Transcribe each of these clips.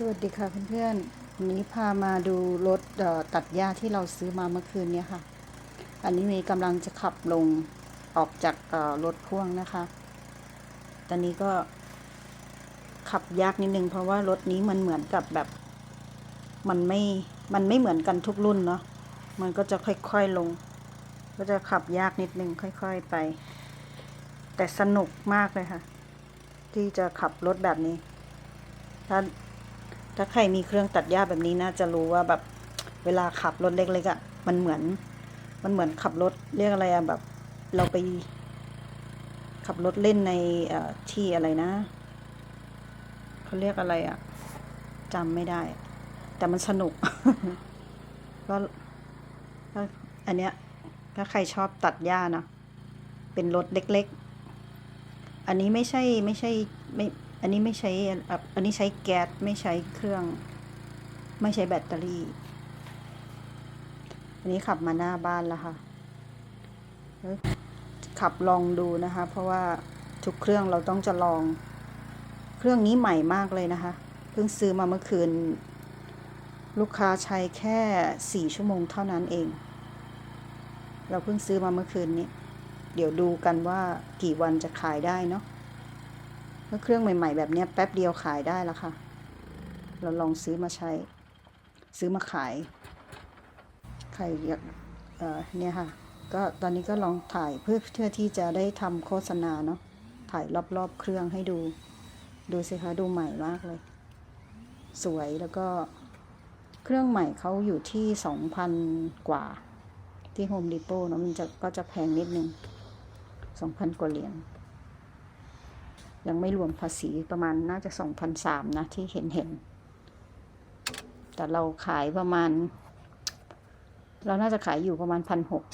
สวัสดีค่ะเพื่อนๆวันนี้พามาดูรถตัดหญ้าที่เราซื้อมาเมื่อคืนเนี้ค่ะ อันนี้มย์กำลังจะขับลงออกจากรถพ่วงนะคะ ตอนนี้ก็ขับยากนิดนึง เพราะว่ารถนี้มันเหมือนกับแบบมันไม่ มันไม่เหมือนกันทุกรุ่นเนาะ มันก็จะค่อยๆลง ก็จะขับยากนิดนึงค่อย ๆไป แต่สนุกมากเลยค่ะ ที่จะขับรถแบบนี้ถ้า ถ้าใครมีเครื่องตัดหญ้าแบบนี้น่าจะรู้ว่าแบบเวลาขับรถเล็กๆอะ่ะ มันเหมือน มันเหมือนขับรถเรียกอะไรอะแบบ เราไป ขับรถเล่นในที่อะไรนะเขาเรียกอะไรอะ่ะจำไม่ได้ แต่มันสนุกก็อันเนี้ยถ้าใครชอบตัดหญ้านะเป็นรถเล็ก ๆ อันนี้ไม่ใช่ไม่ใช่ไม่ อันนี้ไม่ใช้อะอันนี้ใช้แก๊สไม่ใช้เครื่อง ไม่ใช้แบตเตอรี่ อันนี้ขับมาหน้าบ้านแล้วค่ะแล้วขับลองดูนะคะ เพราะว่าทุกเครื่องเราต้องจะลอง เครื่องนี้ใหม่มากเลยนะคะ เพิ่งซื้อมาเมื่อคืน ลูกค้าใช้แค่สี่ชั่วโมงเท่านั้นเอง เราเพิ่งซื้อมาเมื่อคืนนี้ เดี๋ยวดูกันว่ากี่วันจะขายได้เนาะ ถ้าเครื่องใหม่ๆ แบบนี้แป๊บเดียวขายได้แล้วค่ะ เราลองซื้อมาใช้ ซื้อมาขาย ใครอยากเออเนี่ยค่ะ ก็ตอนนี้ก็ลองถ่ายเพื่อเพื่อที่จะได้ทำโฆษณาเนาะ ถ่ายรอบๆ เครื่องให้ดู ดูสิคะดูใหม่มากเลย สวยแล้วก็เครื่องใหม่เขาอยู่ที่สองพันกว่า ที่โฮมดีโปเนาะมันจะก็จะแพงนิดนึงสองพันกว่าเหรียญ ยังไม่รวมภาษีประมาณน่าจะสองพันสามนะที่เห็นเห็น แต่เราขายประมาณ เราน่าจะขายอยู่ประมาณพันหก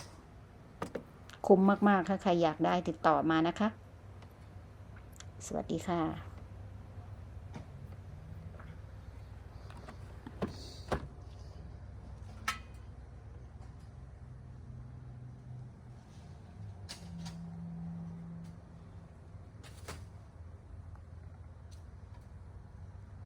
คุ้มมาก ๆ ถ้าใครอยากได้ติดต่อมานะคะ สวัสดีค่ะ